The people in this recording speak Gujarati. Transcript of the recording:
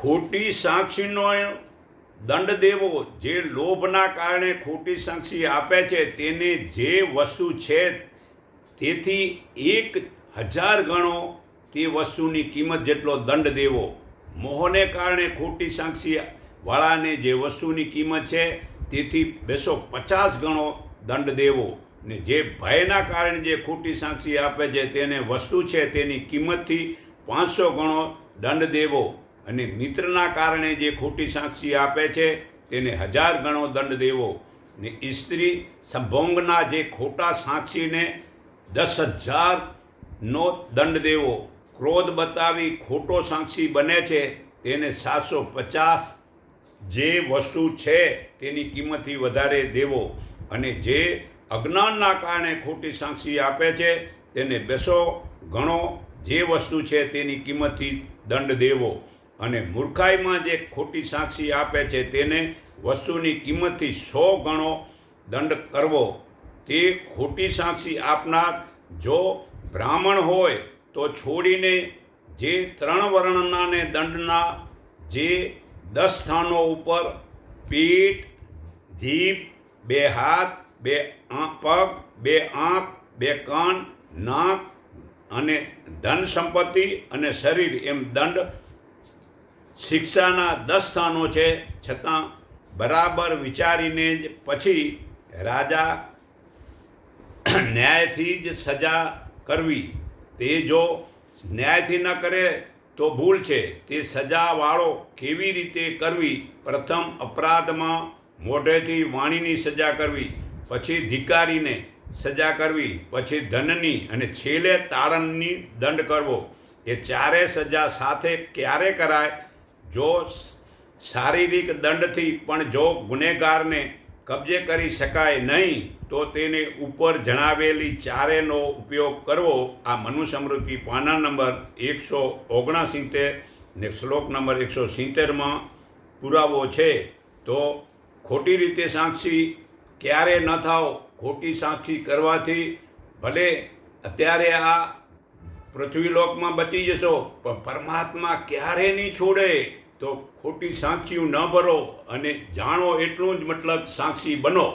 ખોટી સાક્ષીનો દંડ દેવો જે લોભના કારણે ખોટી સાક્ષી આપે છે, તેને જે વસ્તુ છે, તેથી એક હજાર ગણો તે વસ્તુની કિંમત જેટલો દંડ દેવો મોહને કારણે ખોટી સાક્ષી વાળાને જે વસ્તુની કિંમત છે, તેથી બેસો પચાસ ગણો દંડ દેવો ને જે ભયના કારણે જે ખોટી સાક્ષી આપે છે, તેને વસ્તુ છે, તેની કિંમતથી પાંચસો ગણો દંડ દેવો અને મિત્રના કારણે જે ખોટી સાક્ષી આપે છે, તેને હજાર ગણો દંડ દેવો. ને સ્ત્રી સંભોંગના જે ખોટા સાક્ષીને દસ હજારનો દંડ દેવો. ક્રોધ બતાવી ખોટો સાક્ષી બને છે, તેને સાતસો પચાસ જે વસ્તુ છે, તેની કિંમતથી વધારે દેવો. અને જે અજ્ઞાનના કારણે ખોટી સાક્ષી આપે છે, તેને બેસો ગણો જે વસ્તુ છે, તેની કિંમતથી દંડ દેવો. અને મૂર્ખાઈમાં જે ખોટી સાક્ષી આપે છે તેને વસ્તુની કિંમતથી સો ગણો દંડ કરવો, તે ખોટી સાક્ષી આપનાર જો બ્રાહ્મણ હોય તો છોડીને જે ત્રણ વર્ણનાને દંડના જે દસ સ્થાનો ઉપર પીઠ જીભ બે હાથ, બે પગ, બે આંખ, બે કાન, નાક અને ધન સંપત્તિ અને શરીર એમ દંડ શિક્ષાના દસ સ્થાનો છે, છતાં બરાબર વિચારીને જ પછી રાજા ન્યાયથી જ સજા કરવી. તે જો ન્યાયથી ન કરે તો ભૂલ છે. તે સજાવાળો કેવી રીતે કરવી? પ્રથમ અપરાધમાં મોઢેથી વાણીની સજા કરવી, પછી ધિકારીને સજા કરવી, પછી ધનની અને છેલ્લે તારણની દંડ કરવો. એ ચારે સજા સાથે ક્યારે કરાય? જો શારીરિક દંડથી પણ જો ગુનેગારને કબજે કરી શકાય નહીં, તો તેને ઉપર જણાવેલી ચારેનો ઉપયોગ કરવો આ મનુસ્મૃતિ પાના નંબર એકસો ઓગણસિત્તેર ને શ્લોક નંબર એકસો સિત્તેરમાં પુરાવો છે. તો ખોટી રીતે સાક્ષી ક્યારે ન થાવ, ખોટી સાક્ષી કરવાથી ભલે અત્યારે આ પૃથ્વીલોકમાં બચી જશો, પણ પરમાત્મા ક્યારે નહીં છોડે. તો ખોટી સાક્ષીઓ ન ભરો અને જાણો એટલું જ મતલબ સાક્ષી બનો.